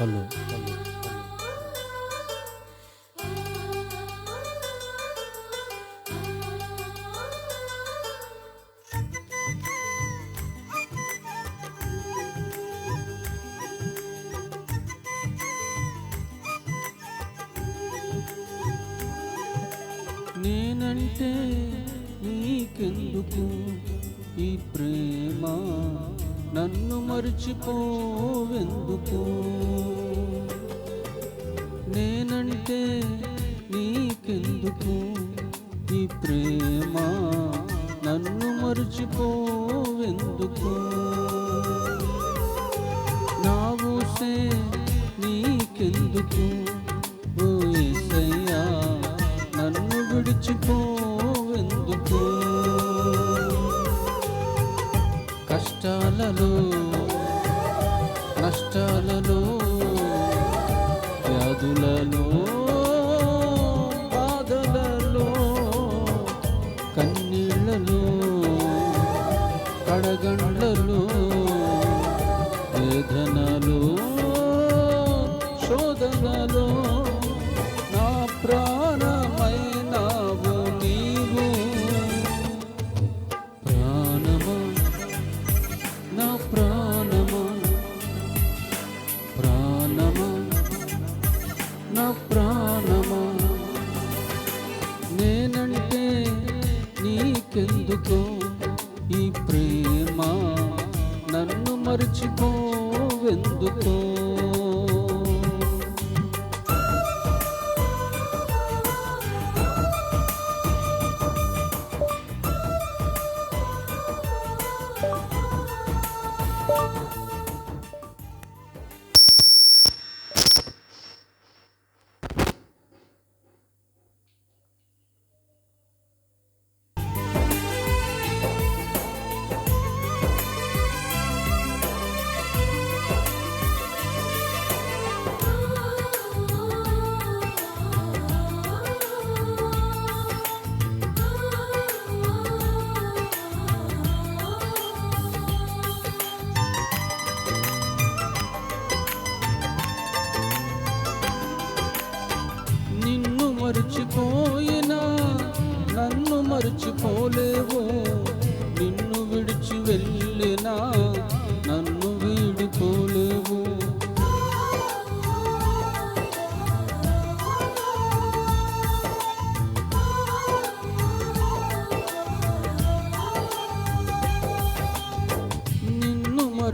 Hello నేనంటే నీకెందుకు ఈ ప్రేమ? నన్ను మర్చిపోవెందుకు? నేనంటే నీకెందుకు ఈ ప్రేమ? నన్ను మర్చిపోవెందుకు? నా ఊసే నీకెందుకు? ఓ ఏసయ్యా నన్ను విడిచిపో కష్టాలను వ్యాధులను బాధలలో కన్నీళ్ళలో కడగండ్లలో నీకెందుకో ఈ ప్రేమ నన్ను మర్చిపోవెందుకో?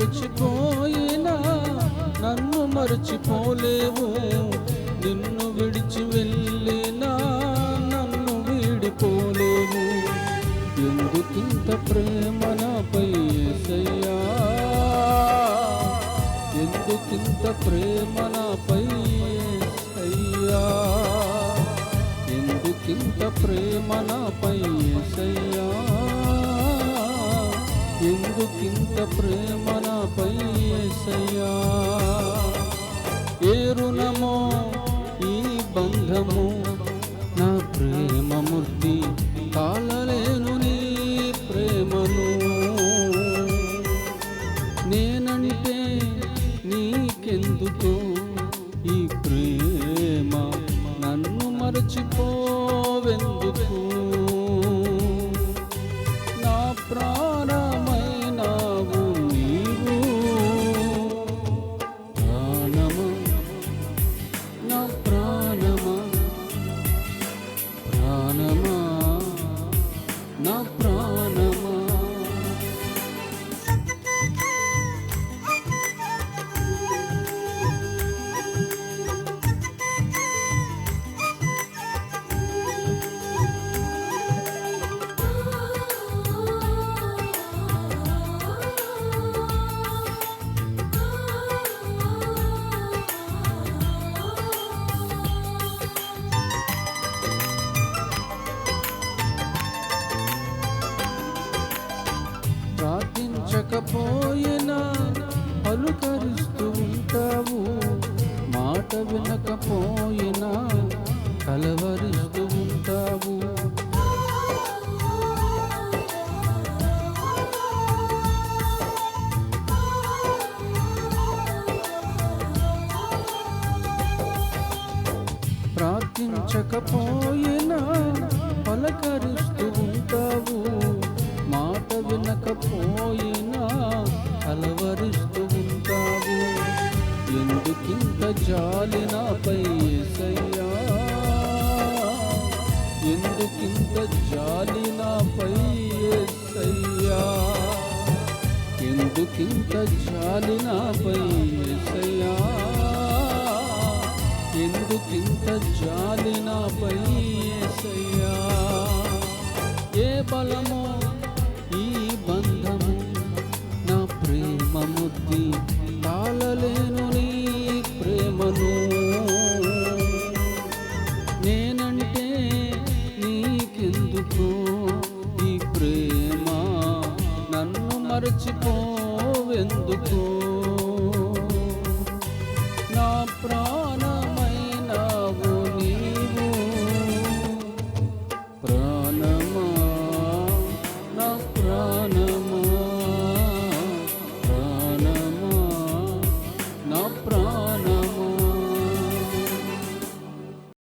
మర్చిపోయినా నన్ను మర్చిపోలేవు. నిన్ను విడిచి వెళ్ళినా నన్ను వీడిపోలేవు. ఎందుకింత ప్రేమ నాపై ఏసయ్యా? ఎందుకింత ప్రేమ నాపై ఏసయ్యా? ఎందుకింత ప్రేమ నాపై ఏసయ్యా? ఎందుకింత ప్రేమ నాపై ఏసయ్యా? ఏ రుణమో ఈ బంధము పలకకపోయినా పలుకరిస్తూ ఉంటావు. మాట వినకపోయినా కలవరిస్తూ ఉంటావు. ప్రార్థించకపోయినా పలకరిస్తూ ఉంటావు. మాట వినకపో ఎందుకింత జాలి నాపై ఏసయ్యా? ఎందుకింత జాలి నాపై ఏసయ్యా? ఎందుకింత జాలి నాపై ఏసయ్యా? ఎందుకింత జాలి నాపై ఏసయ్యా? ఏ బలమో మరచిపోవెందుకు?